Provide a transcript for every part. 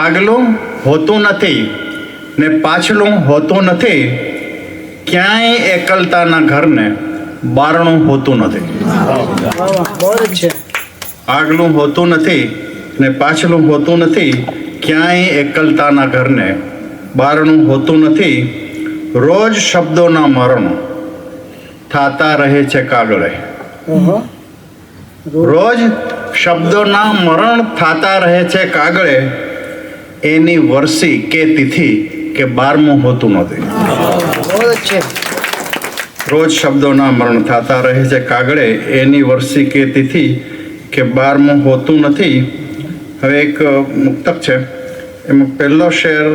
આગલું હોતું નથી ને પાછલું હોતું નથી, ક્યાંય એકલતાના ઘરને બારણું હોતું નથી. આગલું હોતું નથી ને પાછલું હોતું નથી, ક્યાંય એકલતાના ઘરને બારણું હોતું નથી, રોજ શબ્દોના મરણ થાતા રહે છે કાગળે. રોજ શબ્દોના મરણ થાતા રહે છે કાગળે. એની વર્ષી કે તિથિ કે બારમું હોતું નથી. રોજ શબ્દોના મરણ થતા રહે છે કાગળે. એની વર્ષી કે તિથિ કે બારમું હોતું નથી. હવે એક મુક્તક છે. એમાં પહેલો શેર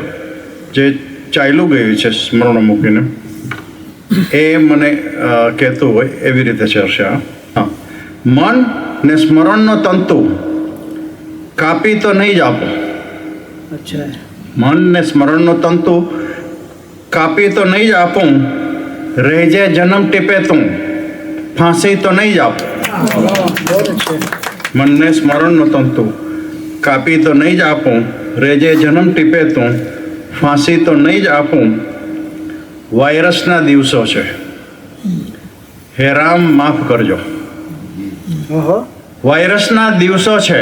જે ચાલ્યું ગયું છે સ્મરણ મૂકીને એ મને કહેતું હોય એવી રીતે છે હા. મન ને સ્મરણનો તંતુ. કાપી તો નહીં જ આપો. અચ્છા. મન ને સ્મરણનો તંતુ કાપી તો નહીં જ આપું રહેજે જન્મ ટીપે તું ફાંસી તો નહીં જ આપું. મનને સ્મરણનો તંતુ કાપી તો નહીં જ આપું રેજે જન્મ ટીપે તું ફાંસી તો નહીં જ આપું. વાયરસના દિવસો છે. હે રામ માફ કરજો. વાયરસના દિવસો છે.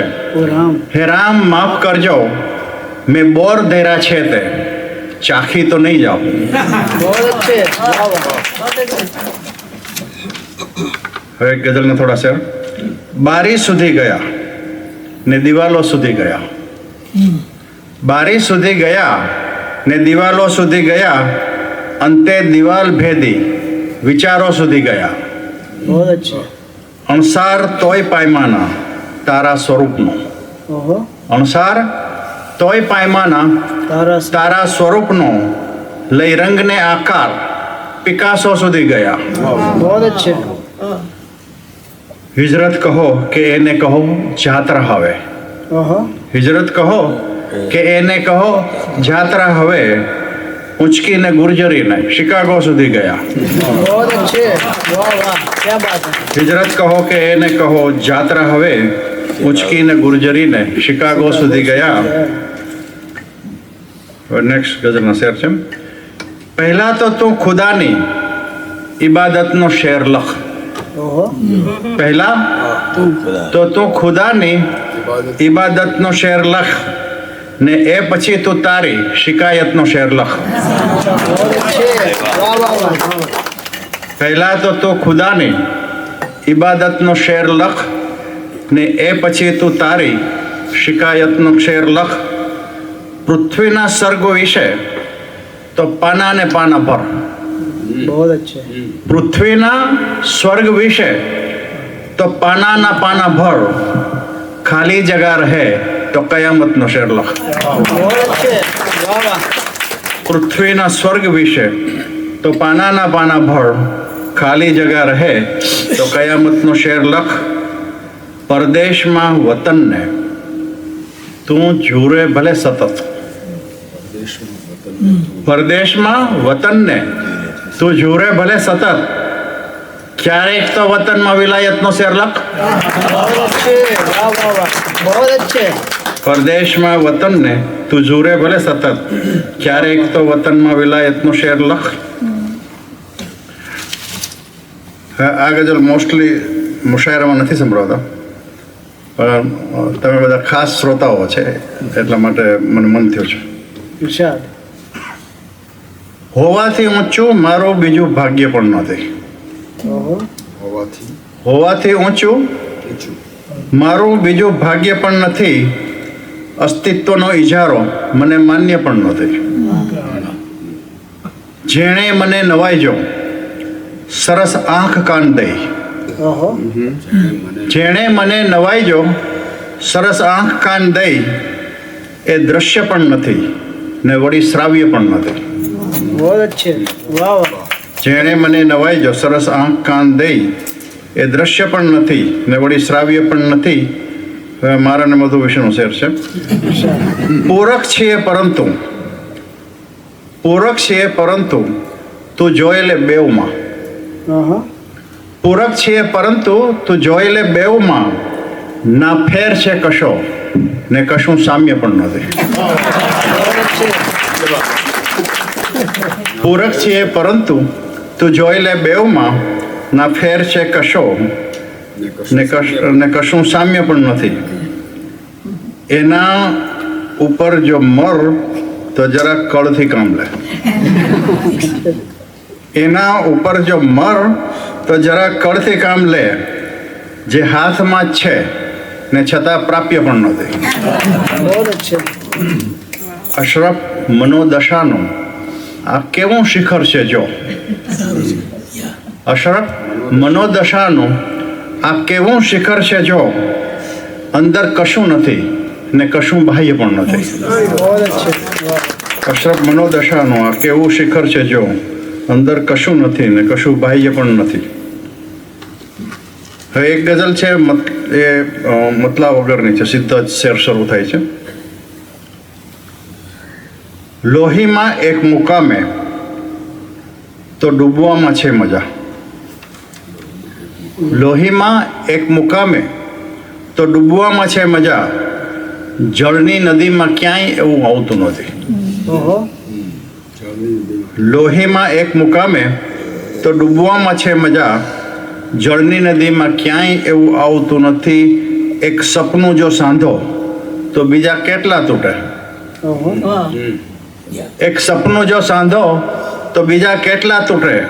હે રામ માફ કરજો. મેં બોર ધેરા છે તે. ચાખી તો નહીં જાઉં બહુ જ છે. વાહ વાહ હવે ગઝલને થોડા શેર. બારી સુધી ગયા ને દિવાલો સુધી ગયા. બારી સુધી ગયા ને દિવાલો સુધી ગયા અંતે દિવાલ ભેદી વિચારો સુધી ગયા. અણસાર તોય પાયમાના તારા સ્વરૂપનો. અણસાર તોય પાયમાના તારા તારા સ્વરૂપનો લઈ રંગને આકાર પિકાસો સુધી ગયા. બહુ જ છે. હિજરત કહો કે એને કહો જાત્રા હવે. ઓહો હિજરત કહો કે એને કહો જાત્રા હવે. ઉંચકીને ગુર્જરીને શિકાગો સુધી ગયા. બહુ જ છે. વાહ વાહ ક્યાં બાત હે. હિજરત કહો કે એને કહો જાત્રા હવે. ઉંચકીને ગુર્જરીને શિકાગો સુધી ગયા. હવે નેક્સ્ટ ગઝલનો શેર છે. પહેલા તો તું ખુદાની ઇબાદતનો શેર લખ. પહેલા તો તું ખુદાની ઇબાદતનો શેર લખ. ને એ પછી તું તારી શિકાયતનો શેર લખ. પહેલા તો તું ખુદાની ઇબાદતનો શેર લખ. ને એ પછી તું તારી શિકાયતનો શેર લખ. પૃથ્વીના સર્ગો વિશે તો પાના ને પાના પર. બહુ પૃથ્વીના સ્વર્ગ વિશે તો પાનાના પાના ભર. ખાલી જગા રહે તો કયામતનો શેર લખ પૃથ્વીના સ્વર્ગ વિશે તો પાનાના પાના ભળ ખાલી જગા રહે તો કયામતનો શેર લખ પરદેશમાં વતનને. તું જુરે ભલે સતત. પરદેશમાં વતનને. તું જુરે ભલે સતત. ક્યારેક તો વતનમાં વિલાયતનો શેર લખ પરદેશમાં વતનને, તું જુરે ભલે સતત. ક્યારેક તો વતનમાં વિલાયતનો શેર લખ આ ગઝલ મોસ્ટલી મુશાયરામાં નથી સંભળાવતા. પણ તમે બધા ખાસ શ્રોતાઓ છે, એટલા માટે મને મન થયું છે. ઇરશાદ હોવાથી ઊંચું મારું બીજું ભાગ્ય પણ નથી. ઓહો. હોવાથી? ઊંચું મારું બીજું ભાગ્ય પણ નથી અસ્તિત્વનો ઇજારો મને માન્ય પણ નથી. જેણે મને નવાઈજો સરસ આંખ કાન દઈ. જેણે મને નવાઈજો સરસ આંખ કાન દઈ એ દ્રશ્ય પણ નથી. ને વળી શ્રાવ્ય પણ નથી જેણે મને નવાઈ જો સરસ આંખ કાન દઈ એ દ્રશ્ય પણ નથી ને વળી શ્રાવ્ય પણ નથી. હવે મારા ને મધુ વિષ્ણુ શેર છે. પૂરક છીએ પરંતુ પૂરક છીએ પરંતુ તું જોયેલે લે બેવમાં પૂરક છીએ પરંતુ તું જોયેલે લે બેવમાં ના ફેર છે કશો ને કશું સામ્ય પણ નથી પૂરક છીએ પરંતુ તું જોઈ લે બેવમાં ના ફેર છે કશો. ને કશું સામ્ય પણ નથી. એના ઉપર જો મર તો જરા કળથી કામ લે. એના ઉપર જો મર તો જરા કળથી કામ લે. જે હાથમાં છે ને છતાં પ્રાપ્ય પણ નથી. અશરફ મનોદશાનું. આ કેવું શિખર છે જો? અશરફ મનોદશાનું. આ કેવું શિખર છે જો? અંદર કશું નથી ને કશું બાહ્ય પણ નથી. અશરફ મનોદશાનું આ કેવું શિખર છે જો? અંદર કશું નથી ને કશું બાહ્ય પણ નથી. હવે એક ગઝલ છે એ મતલા વગરની છે. સીધા જ શેર શરૂ થાય છે. લોહીમાં એક મુકામે. તો ડૂબવામાં છે મજા. લોહીમાં એક મુકામે. તો ડૂબવામાં છે મજા. જળની નદીમાં ક્યાંય એવું આવતું નથી. લોહીમાં એક મુકામે. તો ડૂબવામાં છે મજા. જળની નદીમાં ક્યાંય એવું આવતું નથી. એક સપનું જો સાંધો તો બીજા કેટલા તૂટે? એક સપનું જો સાંધો તો બીજા કેટલા તૂટે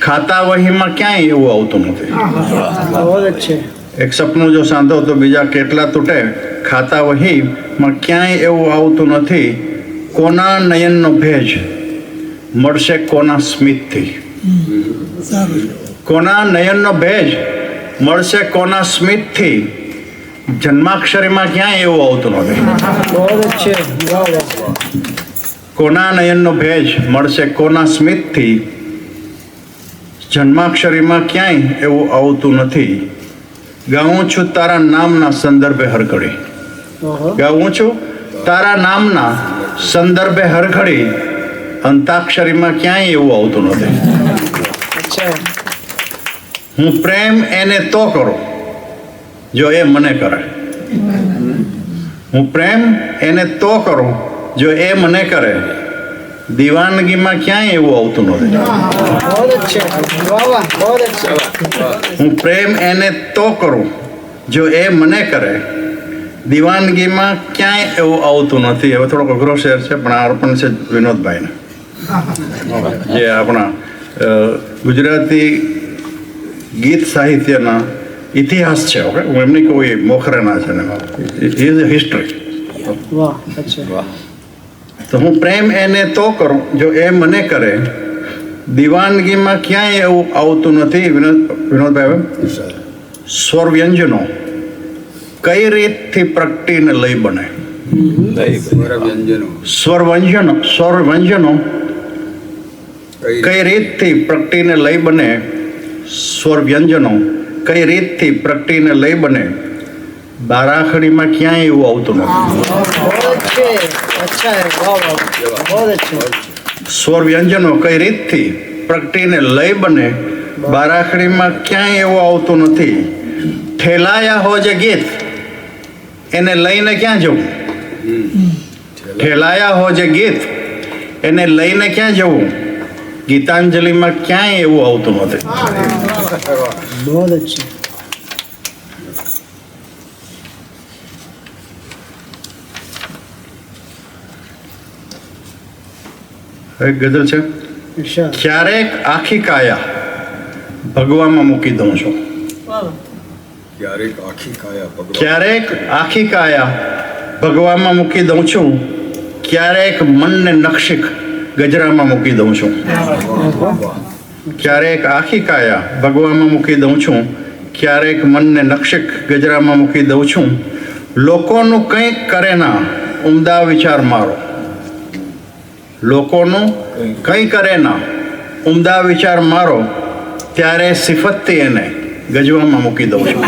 ખાતા વહીમાં ક્યાંય એવું આવતું નથી એક સપનું જો સાંધો તો બીજા કેટલા તૂટે ખાતા વહીમાં ક્યાંય એવું આવતું નથી કોના નયનનો ભેજ મળશે કોના સ્મિતથી કોના નયનનો ભેજ મળશે કોના સ્મિતથી જન્માક્ષરીમાં ક્યાંય એવું આવતું નથી કોના નયનનો ભેજ મળશે કોના સ્મિતથી? જન્માક્ષરીમાં ક્યાંય એવું આવતું નથી. ગાઉં છું તારા નામના સંદર્ભે હરઘડી. ગાઉં છું તારા નામના સંદર્ભે હરઘડી. અંતાક્ષરીમાં ક્યાંય એવું આવતું નથી. હું પ્રેમ એને તો કરો જો એ મને કરે. હું પ્રેમ એને તો કરું જો એ મને કરે દીવાનગીમાં ક્યાંય એવું આવતું નથી હું પ્રેમ એને તો કરું જો એ મને કરે દીવાનગીમાં ક્યાંય એવું આવતું નથી. હવે થોડોક અઘરો શેર છે પણ આ અર્પણ છે વિનોદભાઈને. જે આપણા ગુજરાતી ગીત સાહિત્યના ઇતિહાસ છે ઓકે? હું એમની કહું એ મોખરેના છે ને ઇઝ હિસ્ટ્રી વાહ વાહ તો હું પ્રેમ એને તો કરું જો એ મને કરે દીવાનગીમાં ક્યાંય એવું આવતું નથી વિનોદ વિનોદભાઈ સ્વર વ્યંજનો કઈ રીતથી પ્રગટીને લઈ બને? સ્વર વ્યંજનો સ્વર વ્યંજનો કઈ રીતથી પ્રગટીને લઈ બને? સ્વર વ્યંજનો કઈ રીતથી પ્રગટીને લઈ બને? બારાખડીમાં ક્યાંય એવું આવતું નથી. સ્વર વ્યંજનો કઈ રીતથી? પ્રગટીને લય બને. બારાખડીમાં ક્યાંય એવું આવતું નથી. ઠેલાયા હો જે ગીત એને લઈને ક્યાં જવું? ઠેલાયા હો જે ગીત એને લઈને ક્યાં જવું? ગીતાંજલિમાં ક્યાંય એવું આવતું નથી. બહુ અચ્છા એક ગઝલ છે? ક્યારેક આખી કાયા ભગવામાં મૂકી દઉં છું. ક્યારેક આખી કાયા ક્યારેક ભગવામાં મૂકી દઉં છું. ક્યારેક મનને નક્ષિક ગજરામાં મૂકી દઉં છું. ક્યારેક આખી કાયા ભગવામાં મૂકી દઉં છું. ક્યારેક મનને નક્ષિક ગજરામાં મૂકી દઉં છું. લોકોનું કંઈક કરે ના ઉમદા વિચાર મારો. લોકોનું કંઈ કરે ના. ઉમદા વિચાર મારો ત્યારે સિફતથી એને ગજવામાં મૂકી દઉં છું.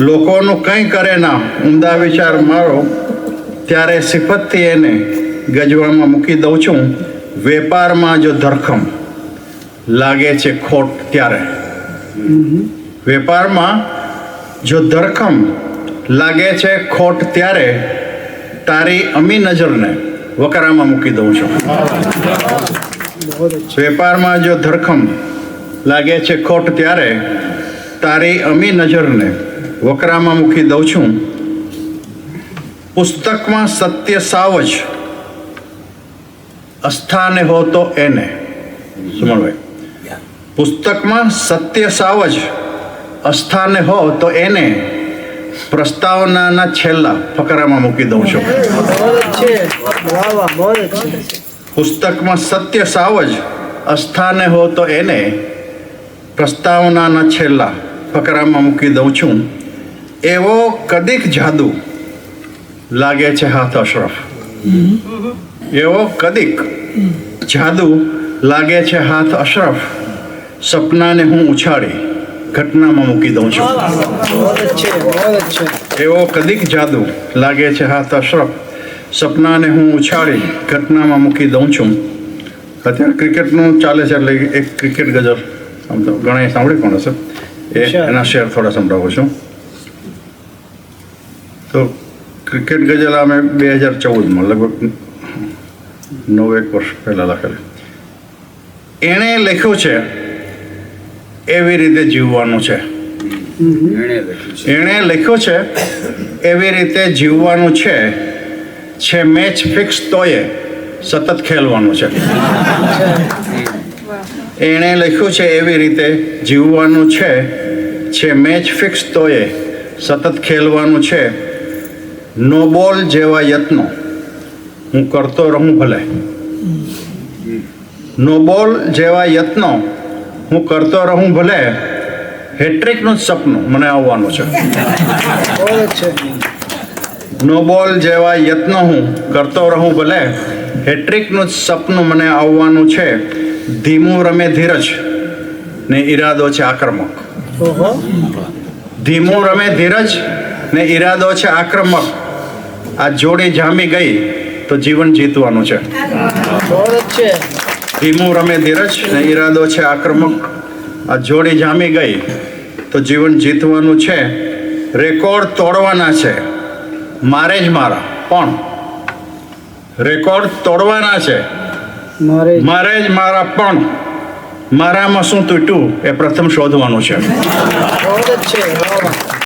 લોકોનું કંઈ કરે ના. ઉમદા વિચાર મારો ત્યારે સિફતથી એને ગજવામાં મૂકી દઉં છું. વેપારમાં જો ધરખમ લાગે છે ખોટ ત્યારે. વેપારમાં જો ધરખમ લાગે છે ખોટ ત્યારે તારી અમી નજરને વકરામાં મૂકી દઉં છું. વેપારમાં જો ધરખમ લાગે છે ખોટ ત્યારે તારી અમી નજરને વકરામાં મૂકી દઉં છું. પુસ્તકમાં સત્ય સાવ જ અસ્થાને હો તો એને. સુમણભાઈ પુસ્તકમાં સત્ય સાવ જ અસ્થાને હો તો એને. પ્રસ્તાવનાના છેલ્લા ફકરામાં મૂકી દઉં છું. પુસ્તકમાં સત્ય સાવ જ અસ્થાને હો તો એને પ્રસ્તાવનાના છેલ્લા ફકરામાં મૂકી દઉં છું. એવો કદીક જાદુ લાગે છે હાથ અશરફ. એવો કદીક જાદુ લાગે છે હાથ અશરફ. સપનાને હું ઉછાળી. ઘટનામાં મૂકી દઉં છું. એવો કદીક જાદુ લાગે છે હા તશરફ સપનાને હું ઉછાળી ઘટનામાં મૂકી દઉં છું. અત્યારે ક્રિકેટનું ચાલે છે એટલે એક ક્રિકેટ ગજલ આમ તો ઘણા સાંભળી પણ હશે? એ એના શેર થોડા સંભળાવું છું. તો ક્રિકેટ ગઝલ અમે બે હજાર ચૌદમાં લગભગ નવ એક વર્ષ પહેલાં લખેલી. એણે લખ્યું છે એવી રીતે જીવવાનું છે. એણે લખ્યું છે. એણે લખ્યું છે એવી રીતે જીવવાનું છે છે મેચ ફિક્સ તોય સતત ખેલવાનું છે. એણે લખ્યું છે એવી રીતે જીવવાનું છે છે મેચ ફિક્સ તોય સતત ખેલવાનું છે. નો બોલ જેવા યત્નો હું કરતો રહું ભલે. નો બોલ જેવા યત્નો હું કરતો રહું ભલે હેટ્રિકનું જ સપનું મને આવવાનું છે. નોબોલ જેવા યત્નો હું કરતો રહું ભલે હેટ્રિકનું જ સપનું મને આવવાનું છે. ધીમું રમે ધીરજ ને ઈરાદો છે આક્રમક. ધીમું રમે ધીરજ ને ઈરાદો છે આક્રમક. આ જોડી જામી ગઈ તો જીવન જીતવાનું છે. ધીમું રમે ધીરજ ને ઈરાદો છે આક્રમક. આ જોડી જામી ગઈ. તો જીવન જીતવાનું છે. રેકોર્ડ તોડવાના છે. મારે જ મારા. પણ રેકોર્ડ તોડવાના છે. મારે જ મારા પણ મારામાં શું તૂટ્યું એ પ્રથમ શોધવાનું છે.